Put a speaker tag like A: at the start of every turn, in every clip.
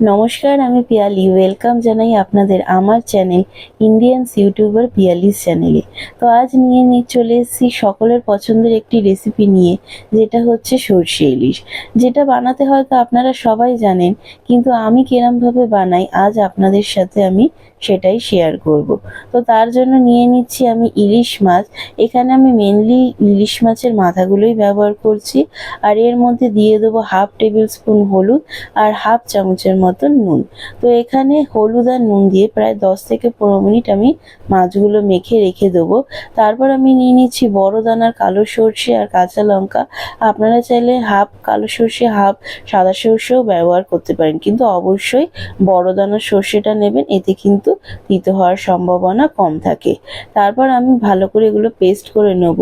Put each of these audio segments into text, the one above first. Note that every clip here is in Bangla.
A: নমস্কার, আমি পিয়ালি। ওয়েলকাম জানাই আপনাদের আমার চ্যানেল ইন্ডিয়ানস ইউটিউবার পিয়ালিস চ্যানেলে তো আজ নিয়ে নিয়ে চলে এসেছি সকলের পছন্দের একটি রেসিপি নিয়ে, যেটা হচ্ছে সর্ষে ইলিশ। যেটা বানাতে হয়তো আপনারা সবাই জানেন, কিন্তু আমি কিরমভাবে বানাই, আজ আপনাদের সাথে আমি সেটাই শেয়ার করব। তো তার জন্য নিয়ে নিচ্ছি আমি ইলিশ মাছ। এখানে আমি মেনলি ইলিশ মাছের মাথাগুলোই ব্যবহার করছি। আর এর মধ্যে দিয়ে দেবো হাফ টেবিল স্পুন হলুদ আর হাফ চামচের মতন নুন। তো এখানে হলুদ আর নুন দিয়ে প্রায় দশ থেকে পনেরো মিনিট আমি মাছগুলো মেখে রেখে দেবো। তারপর আমি নিয়ে নিচ্ছি বড় দানার কালো সর্ষে আর কাঁচা লঙ্কা। আপনারা চাইলে হাফ কালো সর্ষে, হাফ সাদা সর্ষেও ব্যবহার করতে পারেন। কিন্তু অবশ্যই বড় দানার সর্ষেটা নেবেন, এতে কিন্তু তিতো হওয়ার সম্ভাবনা কম থাকে। তারপর আমি ভালো করে এগুলো পেস্ট করে নেব।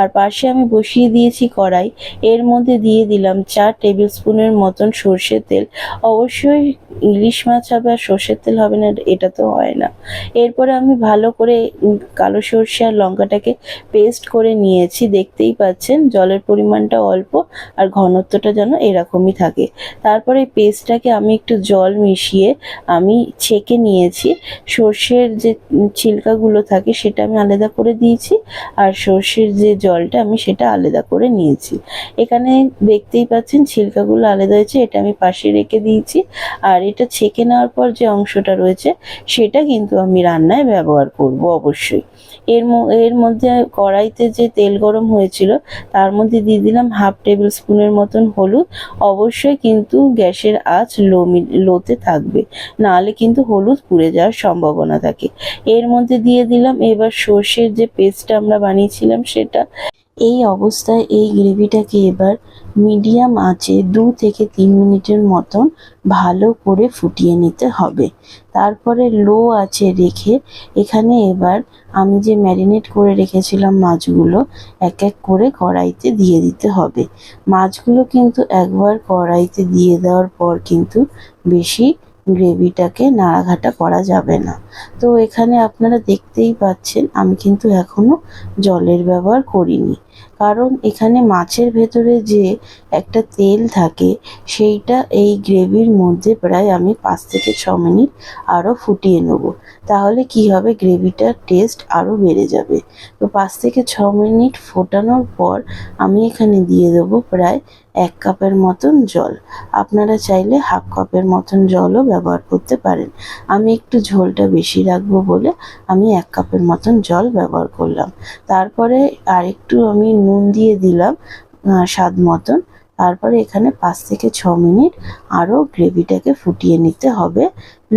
A: আর পাশে আমি বসিয়ে দিয়েছি কড়াই। এর মধ্যে দিয়ে দিলাম চার টেবিল স্পুনের মতন সর্ষের তেল। অবশ্যই ইলিশ মাছ হবে আর সর্ষের তেল হবে না, এটা তো হয় না। এরপরে আমি ভালো করে কালো সর্ষে আর লঙ্কাটাকে পেস্ট করে নিয়েছি, দেখতেই পাচ্ছেন জলের পরিমাণটা অল্প আর ঘনত্বটা যেন এরকমই থাকে। তারপরে পেস্টটাকে আমি একটু জল মিশিয়ে আমি ছেঁকে নিয়েছি, সর্ষের যে ছিলকাগুলো থাকে সেটা আমি আলাদা করে দিয়েছি আর সর্ষের যে জলটা আমি সেটা আলাদা করে নিয়েছি। এখানে দেখতেই পাচ্ছেন ছিলকাগুলো আলাদা হয়েছে, এটা আমি পাশে রেখে দিয়েছি আর এটা ছেঁকে নেওয়ার পর যে অংশটা রয়েছে, সেটা কিন্তু আমি রান্নায় ব্যবহার করব অবশ্যই। এর এর মধ্যে কড়াইতে যে তেল গরম হয়েছিল, তার মধ্যে দিয়ে দিলাম হাফ টেবিল স্পুনের মতন হলুদ। অবশ্যই কিন্তু গ্যাসের আঁচ লো লোতে থাকবে, নাহলে কিন্তু হলুদ পুড়ে যাওয়ার সম্ভাবনা থাকে। এর মধ্যে দিয়ে দিলাম এবার সর্ষের যে পেস্টটা আমরা বানিয়েছিলাম সেটা। এই অবস্থায় এই গ্রেভিটাকে এবার মিডিয়াম আঁচে দু থেকে তিন মিনিটের মতন ভালো করে ফুটিয়ে নিতে হবে। তারপরে লো আঁচে রেখে এখানে এবার আমি যে ম্যারিনেট করে রেখেছিলাম মাছগুলো, এক এক করে কড়াইতে দিয়ে দিতে হবে। মাছগুলো কিন্তু একবার কড়াইতে দিয়ে দেওয়ার পর কিন্তু বেশি গ্রেভিটাকে নাড়াঘাটা করা যাবে না। তো এখানে আপনারা দেখতেই পাচ্ছেন, আমি কিন্তু এখনও জলের ব্যবহার করিনি। কারণ এখানে মাছের ভেতরে যে একটা তেল থাকে, সেইটা এই গ্রেভির মধ্যে প্রায় আমি পাঁচ থেকে ছ মিনিট আরও ফুটিয়ে নেব। তাহলে কি হবে? গ্রেভিটার টেস্ট আরও বেড়ে যাবে। তো পাঁচ থেকে ছ মিনিট ফোটানোর পর আমি এখানে দিয়ে দেবো প্রায় এক কাপের মতন জল। আপনারা চাইলে হাফ কাপের মতন জলও ব্যবহার করতে পারেন। আমি একটু ঝোলটা বেশি রাখব বলে আমি এক কাপের মতন জল ব্যবহার করলাম। তারপরে আরেকটু আমি নুন দিয়ে দিলাম স্বাদ মতন। তারপরে এখানে পাঁচ থেকে ছ মিনিট আরও গ্রেভিটাকে ফুটিয়ে নিতে হবে।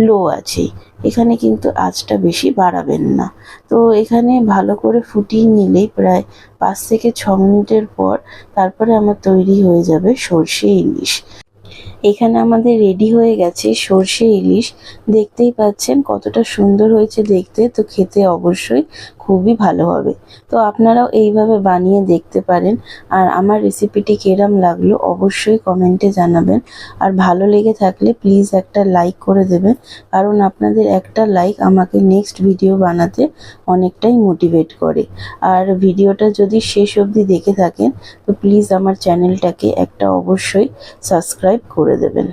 A: লো আছেই এখানে কিন্তু আঁচটা বেশি বাড়াবেন না। তো এখানে ভালো করে ফুটিয়ে নিলেই প্রায় পাঁচ থেকে ছ মিনিটের পর তারপরে আমার তৈরি হয়ে যাবে সর্ষে ইলিশ। এখানে আমাদের রেডি হয়ে গেছে সর্ষে ইলিশ। দেখতেই পাচ্ছেন কতটা সুন্দর হয়েছে দেখতে। তো খেতে অবশ্যই খুবই ভালো হবে। তো আপনারাও এইভাবে বানিয়ে দেখতে পারেন। আর আমার রেসিপিটি কেরাম লাগল অবশ্যই কমেন্টে জানাবেন। আর ভালো লেগে থাকলে প্লিজ একটা লাইক করে দেবেন। কারণ আপনাদের একটা লাইক আমাকে নেক্সট ভিডিও বানাতে অনেকটাই মোটিভেট করে। আর ভিডিওটা যদি শেষ অবধি দেখে থাকেন, তো প্লিজ আমার চ্যানেলটাকে একটা অবশ্যই সাবস্ক্রাইব করে দেবেন।